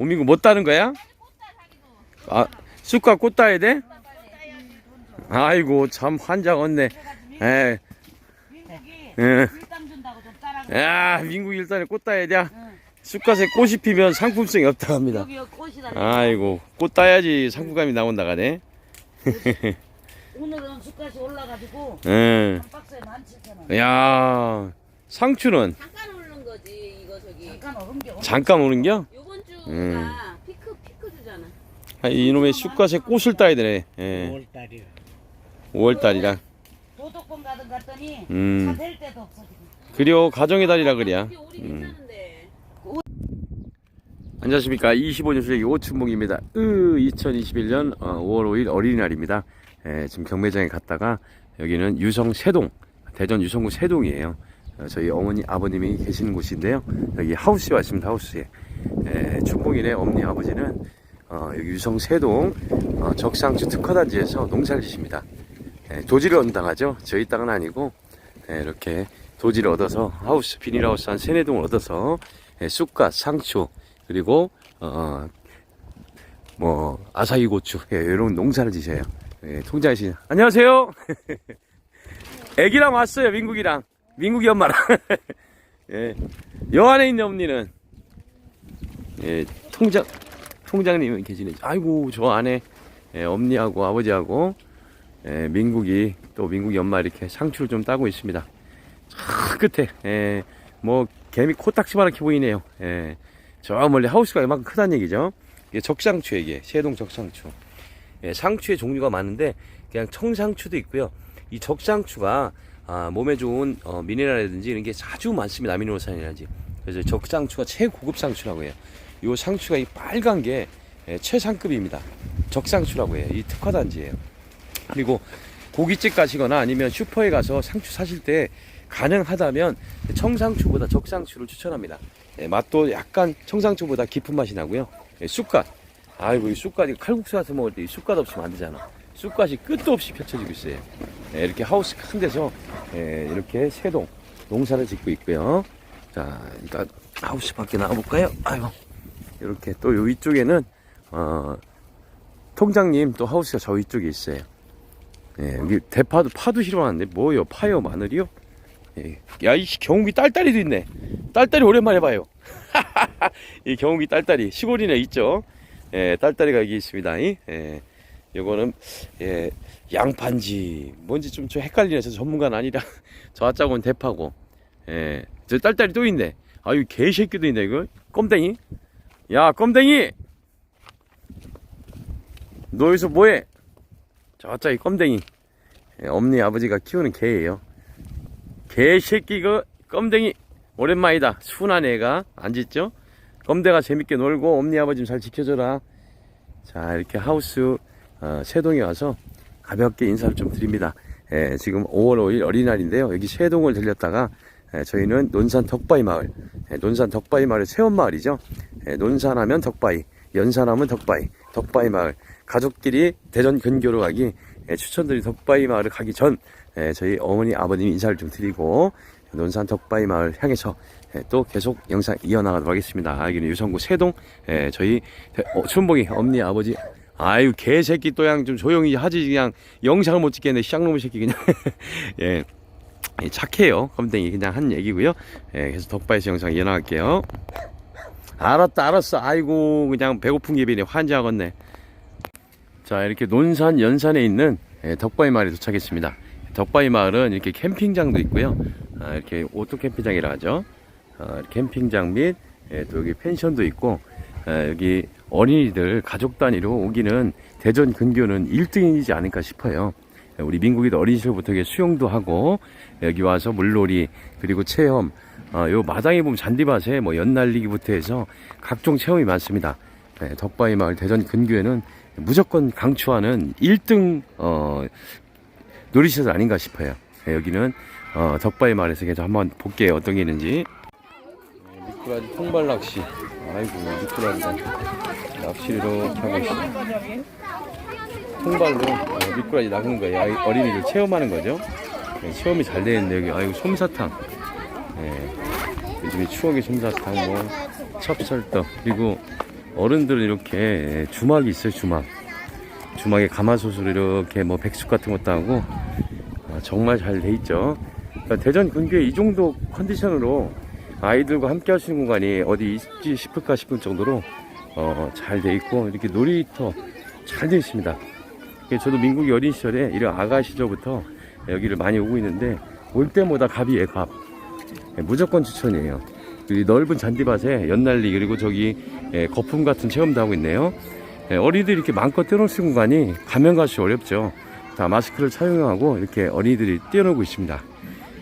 오민구 못 따는 거야? 아, 쑥과 꽃 따야 돼? 아이고, 참 환장 없네. 에, 민국이 예. 야, 민국 일단에 꽃 따야 돼. 쑥갓에 꽃이 피면 상품성이 없다고 합니다. 아이고, 꽃 따야지 상품감이 나온다 가네. 오늘은 숯가시 올라가지고 예. 박스에 17,000원. 야, 상추는 잠깐 오르는 거지 이거 저기 잠깐 오른 게 없- 잠깐 오는겨? 요번 음. 피크 피크 주잖아 아, 이놈의 쑥갓에 꽃을 따야 되네. 예. 5월달이요. 5월달이라. 도덕권 가든 갔더니 음. 차댈 데도 없어 지금. 그려 가정의 달이라 그래야. 우리 음. 괜찮은데 안녕하십니까. 25년 수의 오춘봉입니다. 으, 2021년 5월 5일 어린이날입니다. 예, 지금 경매장에 갔다가 여기는 유성 세동, 대전 유성구 세동이에요. 어, 저희 어머니, 아버님이 계시는 곳인데요. 여기 하우스에 왔습니다. 하우스에. 예, 춘봉이네 어머니, 아버지는 어, 여기 유성 세동 어, 적상주 특화단지에서 농사를 지십니다. 예, 도지를 얻는당하죠. 저희 땅은 아니고 예, 이렇게 도지를 얻어서 하우스, 비닐하우스 한 세네 동을 얻어서 예, 쑥갓, 상추, 그리고 어, 뭐 아사히 고추 예, 이런 농사를 지셔요. 예, 통장이시 안녕하세요. 애기랑 왔어요 민국이랑 민국이 엄마랑. 예, 여 안에 있는 언니는 예, 통장 통장님은 계시네. 아이고 저 안에 예, 엄니하고 아버지하고 예, 민국이 또 민국이 엄마 이렇게 상추를 좀 따고 있습니다. 저 끝에 예, 뭐 개미 코딱지만하게 보이네요. 예. 저 멀리 하우스가 이만큼 크다는 얘기죠. 이게 적상추 이게 세동 적상추. 예, 상추의 종류가 많은데 그냥 청상추도 있고요. 이 적상추가 아, 몸에 좋은 어, 미네랄이라든지 이런 게 아주 많습니다. 아미노산이라든지. 그래서 적상추가 최고급 상추라고 해요. 이 상추가 이 빨간 게 예, 최상급입니다. 적상추라고 해요. 이 특화 단지예요. 그리고 고깃집 가시거나 아니면 슈퍼에 가서 상추 사실 때 가능하다면 청상추보다 적상추를 추천합니다. 예, 맛도 약간 청상추보다 깊은 맛이 나고요. 예, 쑥갓. 아이고, 이 쑥갓이 칼국수 같은 먹을 때 이 쑥갓 없으면 안 되잖아. 쑥갓이 끝도 없이 펼쳐지고 있어요. 예, 이렇게 하우스 큰 데서 예, 이렇게 세동 농사를 짓고 있고요. 자, 일단 하우스 밖에 나가볼까요? 아이고. 이렇게 또요 위쪽에는 어, 통장님 또 하우스가 저 위쪽에 있어요. 예, 여기 대파도 파도 싫어하는데 뭐요? 파요? 마늘이요? 예. 야, 이 경욱이 딸딸이도 있네. 딸딸이 오랜만에 봐요. 이 경욱이 딸딸이 시골이네 있죠. 예, 딸딸이가 여기 있습니다. 이. 예. 요거는 예, 양파인지 뭔지 좀, 좀 헷갈리네. 저 전문가는 아니라 저 아짜고는 대파고. 예. 저 딸딸이 또 있네. 아유 개새끼도 있네 이거. 껌댕이. 야, 껌댕이. 너 여기서 뭐해? 저 아짜 이 껌댕이. 예, 엄니 아버지가 키우는 개예요. 개새끼 그 껌댕이 오랜만이다 순한 애가 안 짖죠 껌대가 재밌게 놀고 엄니 아버지 좀 잘 지켜줘라 자 이렇게 하우스 어, 세동에 와서 가볍게 인사를 좀 드립니다. 예, 지금 5월 5일 어린날인데요. 여기 세동을 들렸다가 예, 저희는 논산 덕바위 마을 예, 논산 덕바위 마을의 새원마을이죠. 예, 논산하면 덕바위 연산하면 덕바위 덕바위 마을. 가족끼리 대전 근교로 가기 예, 추천드린 덕바위 마을을 가기 전 예, 저희 어머니 아버님 인사를 좀 드리고 논산 덕바위 마을 향해서 예, 또 계속 영상 이어나가도록 하겠습니다. 아, 여기는 유성구 세동 예, 저희 대- 어, 춘봉이 엄니 아버지 아유 개새끼 또양 좀 조용히 하지 그냥 영상을 못 찍겠네. 쌍놈의 새끼 그냥. 예. 예, 착해요. 껌댕이 그냥 한 얘기고요. 예, 그래서 덕바위에서 영상 이어나갈게요. 알았다 알았어. 아이고 그냥 배고픈 기분이 환장하겠네. 자 이렇게 논산 연산에 있는 예, 덕바위 마을에 도착했습니다. 덕바위 마을은 이렇게 캠핑장도 있고요. 아, 이렇게 오토 캠핑장이라 하죠. 어, 캠핑장 및 예, 또 여기 펜션도 있고 아, 여기 어린이들 가족 단위로 오기는 대전 근교는 1등이지 않을까 싶어요 예, 우리 민국이도 어린 시절부터 수영도 하고 여기 와서 물놀이 그리고 체험 어, 요 마당에 보면 잔디밭에 뭐 연날리기부터 해서 각종 체험이 많습니다 예, 덕바위 마을 대전 근교에는 무조건 강추하는 1등 어, 놀이시설 아닌가 싶어요. 예, 여기는 어, 덕바위 마을에서 계속 한번 볼게요. 어떤 게 있는지. 미꾸라지 통발 낚시. 아이고 미꾸라지가 낚시를 이렇게 하고 있어요. 통발로 어, 미꾸라지 낚는 거예요. 아이, 어린이들 체험하는 거죠. 예, 체험이 잘 되는데 여기 아이고 솜사탕. 예, 요즘에 추억의 솜사탕 뭐 찹쌀떡 그리고 어른들은 이렇게 주막이 있어요, 주막. 주막에 가마솥으로 이렇게 뭐 백숙 같은 것도 하고 아, 정말 잘 돼 있죠. 그러니까 대전 근교에 이 정도 컨디션으로 아이들과 함께 할 수 있는 공간이 어디 있지 싶을까 싶을 정도로 어, 잘 돼 있고 이렇게 놀이터 잘 돼 있습니다. 예, 저도 민국이 어린 시절에 이런 아가 시절부터 여기를 많이 오고 있는데 올 때마다 갑이에요 갑. 예, 무조건 추천이에요. 이 넓은 잔디밭에 연날리 그리고 저기 예, 거품 같은 체험도 하고 있네요. 예, 어린이들이 이렇게 마음껏 뛰어놀 수 있는 공간이 가면 갈수록 어렵죠. 다 마스크를 착용하고 이렇게 어린이들이 뛰어놀고 있습니다.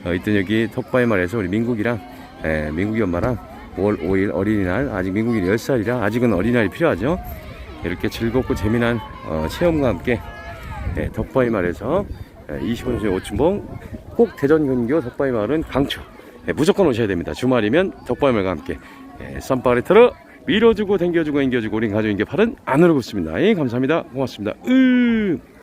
어, 이때 여기 덕바이말에서 우리 민국이랑 예, 민국이 엄마랑 5월 5일 어린이날 아직 민국이 10살이라 아직은 어린이날이 필요하죠. 이렇게 즐겁고 재미난 어, 체험과 함께 예, 덕바이말에서 25년 전에 오춘봉 꼭 대전 근교 덕바이마을은 강추. 예, 무조건 오셔야 됩니다. 주말이면 덕바이말과 함께 예, 틀어 밀어주고 당겨주고 앵겨주고 우린 가족인 게 팔은 안으로 굽습니다. 예, 감사합니다. 고맙습니다. 으